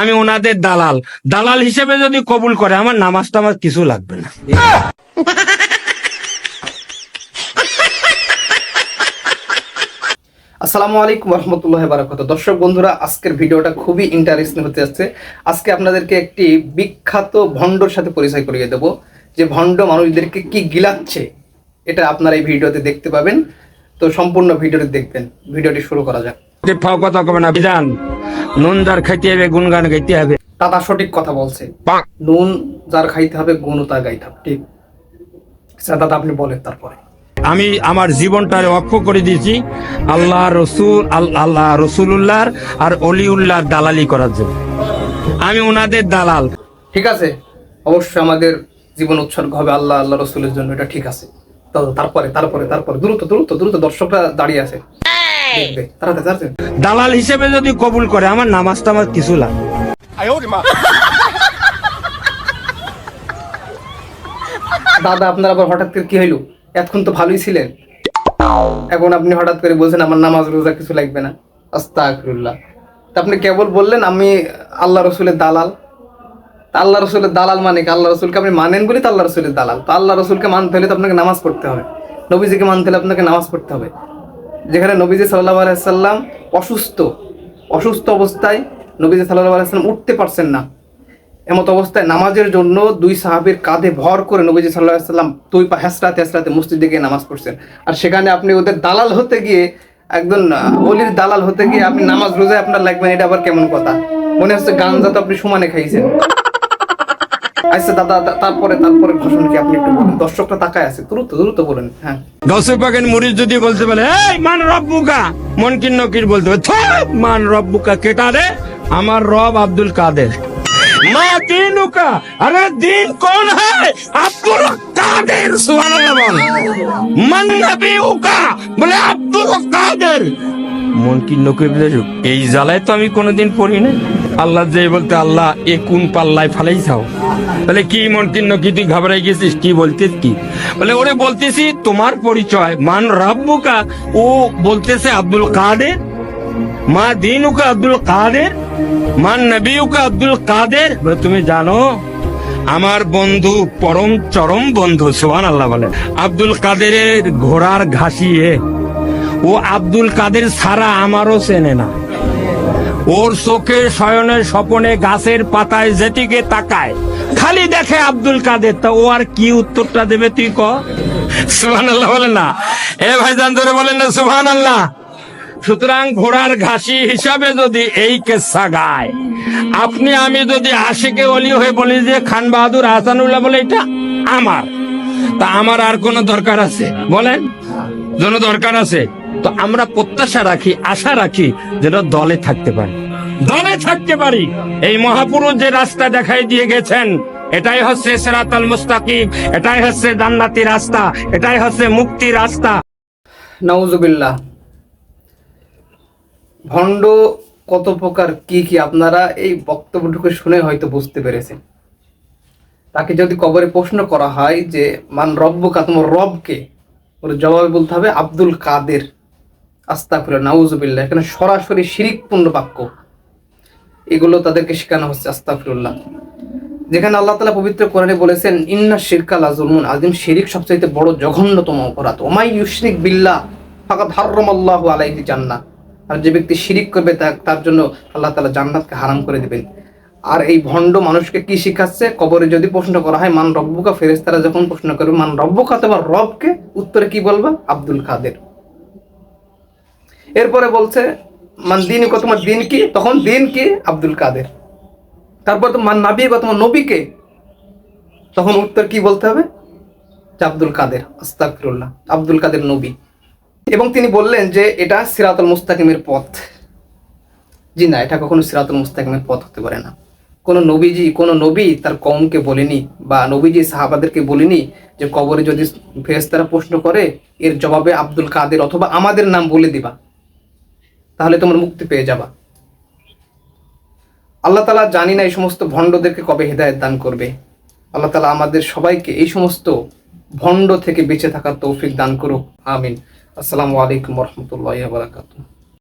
আমি ওনাদের দালাল। দালাল হিসেবে যদি কবুল করে আমার নামাজ টামাজ কিছু লাগবে না। আসসালামু আলাইকুম রহমতুল্লাহ বারাকাত দর্শক বন্ধুরা আজকের ভিডিওটা খুবই ইন্টারেস্টিং হতে যাচ্ছে। আজকে আপনাদেরকে একটি বিখ্যাত ভণ্ডর সাথে পরিচয় করিয়ে দেব। যে ভণ্ড মানুষদেরকে কি গিলাচ্ছে এটা আপনারা এই ভিডিওতে দেখতে পাবেন। তো সম্পূর্ণ ভিডিওটি দেখবেন। ভিডিওটি শুরু করা যাক। কথা কবে না বিধান। নুন যার খাইতে হবে গুনগান গাইতে হবে। দাদা সঠিক কথা বলছে। নুন যার খাইতে হবে গুণ তার গাইতে হবে ঠিক? আচ্ছা দাদা আপনি বলেন তারপরে। আমি আমার জীবনটারে অক্ষ করে দিয়েছি আল্লাহ রসুল আল- আল্লাহ রসুল্লাহর আর অলিউল্লাহর দালালি করার জন্য। আমি ওনাদের দালাল। ঠিক আছে? অবশ্যই আমাদের জীবন উৎসর্গ হবে আল্লাহ আল্লাহ রসুলের জন্য এটা ঠিক আছে। তারপরে তারপরে তারপরে দ্রুত দ্রুত দ্রুত দর্শকরা দাঁড়িয়ে আছে। দালাল হিসেবে যদি কবুল করে আমার নামাজ টামাজ কিছু লাগবে না। দাদা আপনার আবার হঠাৎ করে কি হইল? এতক্ষণ তো ভালোই ছিলেন। এখন আপনি হঠাৎ করে বলছেন আমার নামাজ রোজা কিছু লাগবে না। আস্তাগফিরুল্লাহ। তা আপনি কেবল বললেন আমি আল্লাহ রসুলের দালাল। তা আল্লাহ রসুলের দালাল মানে কি? আল্লাহ রসুলকে আপনি মানেন বলে তো আল্লাহ রসুলের দালাল। তো আল্লাহ রসুলকে মানতে হলে তো আপনাকে নামাজ পড়তে হবে। নবীজিকে মানতে হলে আপনাকে নামাজ পড়তে হবে। যেখানে নবীজি সাল্লাহ আলাইসাল্লাম অসুস্থ অসুস্থ অবস্থায় নবীজি সাল্লাহ আলাইসাল্লাম উঠতে পারছেন না। এমত অবস্থায় নামাজের জন্য দুই সাহাবীর কাঁধে ভর করে নবীজি সাল্লাহ সাল্লাম দুই পা হেসরাতে হেসরাতে মসজিদে গিয়ে নামাজ পড়ছেন। আর সেখানে আপনি ওদের দালাল হতে গিয়ে একদম অলির দালাল হতে গিয়ে আপনি নামাজ রোজায় আপনার লাগবেন এটা আবার কেমন কথা? মনে হচ্ছে গাঞ্জা তো আপনি সমানে খাইছেন। আচ্ছা দাদা তারপরে তারপরে কি আপনি একটু বলেন? তাকায় আছে দ্রুত দ্রুত বলেন হ্যাঁ। পাকেন যদি বলতে পারে এই মান রব্বুকা? বলতে পারে মান রব্বুকা কেটা রে? আমার রব আব্দুল কাদের। মা দিনুকা আরে দিন কোন है আব্দুল কাদের সুবহানাল্লাহ বল। আব্দুল কাদের। মন কি নকির বলে, এই জ্বালায় তো আমি কোনোদিন পড়ি না আল্লাহ যে বলতে আল্লাহ এ কোন পাল্লায় ফালাই চাও তাহলে কি মন কিন্ন কি তুই ঘাবড়াই গেছিস? কি বলতিস কি? বলে ওরে বলতেছি তোমার পরিচয়। মান রাব্বুকা? ও বলতেছে আব্দুল কাদের? মা দিনুকা আব্দুল কাদের? মান নবিউকা আব্দুল কাদের? বলে, তুমি জানো আমার বন্ধু পরম চরম বন্ধু। সোহান আল্লাহ বলে আব্দুল কাদেরের ঘোড়ার ঘাসিয়ে ও আব্দুল কাদের সারা আমারও চেনে না। ওর চোখে শয়নে স্বপনে গাছের পাতায় যেটিকে তাকায়। খালি দেখে আব্দুল কাদের, তা ও আর কি উত্তরটা দেবে তুই ক? আল্লাহ বলেন না। এ ভাইজান ধরে বলেন না সুহান আল্লাহ সুতরাং ঘোড়ার ঘাসি হিসাবে যদি এই কেসা গায়, আপনি আমি যদি আশিকে অলি হয়ে বলি যে খান বাহাদুর হাসানুল্লাহ বলে এটা আমার। তা আমার আর কোনো দরকার আছে? বলেন যেন দরকার আছে? তো আমরা প্রত্যাশা রাখি, আশা রাখি যেটা দলে থাকতে পারি। দলে থাকতে পারি। এই মহাপুরুষ যে রাস্তা দেখাই দিয়ে গেছেন, এটাই হচ্ছে সেরাতাল মুস্তাকিম, এটাই হচ্ছে জান্নাতি রাস্তা, এটাই হচ্ছে মুক্তি রাস্তা। নাউজুবিল্লাহ। ভণ্ড কত প্রকার কি কি আপনারা এই বক্তব্যটুকু শুনে হয়তো বুঝতে পেরেছেন। তাকে যদি কবরে প্রশ্ন করা হয় যে, মান রব্বকা? তোমার রবকে ওর জবাবে বলতে হবে, আব্দুল কাদের। আস্তাফির নাউজুবিল্লাহ। এখানে সরাসরি শিরিকপূর্ণ বাক্য। এগুলো তাদেরকে শেখানো হচ্ছে আস্তাফিরুল্লাহ যেখানে আল্লাহ তালা পবিত্র কোরআনে বলেছেন, ইন্না শিরকা লাজুলমুন আদিম শিরিক সবচাইতে বড় জঘন্যতম অপরাধ। ওমাই ইউশরিক বিল্লাহ, ফাকাদ হাররামাল্লাহু আলাইহি জান্নাহ। আর যে ব্যক্তি শিরিক করবে তার জন্য আল্লাহ তাআলা জান্নাতকে হারাম করে দিবেন। আর এই ভণ্ড মানুষকে কি শিখাচ্ছে? কবরে যদি প্রশ্ন করা হয়, মান রব্বুকা? ফেরেশতারা যখন প্রশ্ন করবে, মান রব্বুকা? তোমার রবকে? উত্তরে কি বলবা? আব্দুল কাদের। এরপরে বলছে মান দিন তোমার দিন কি? তখন দিন কি? আব্দুল কাদের। তারপর তো মান নাবি বা তোমার নবীকে? তখন উত্তর কি বলতে হবে? যে আব্দুল কাদের আস্তাকফিরুল্লাহ আব্দুল কাদের নবী। এবং তিনি বললেন যে এটা সিরাতুল মুস্তাকিমের পথ। জি না, এটা কখনো সিরাতুল মুস্তাকিমের পথ হতে পারে না। কোনো নবীজি, কোনো নবী তার কমকে বলেনি বা নবীজি সাহাবাদেরকে বলেনি যে কবরে যদি ফেরেশতারা প্রশ্ন করে, এর জবাবে আব্দুল কাদের অথবা আমাদের নাম বলে দিবা। তাহলে তোমার মুক্তি পেয়ে যাবা। আল্লাহ তালা জানি না এই সমস্ত ভণ্ডদেরকে কবে হেদায়ত দান করবে। আল্লাহ তালা আমাদের সবাইকে এই সমস্ত ভণ্ড থেকে বেঁচে থাকার তৌফিক দান করুক। আমিন। আসসালামু আলাইকুম রহমতুল্লাহ বারাকাতুহ।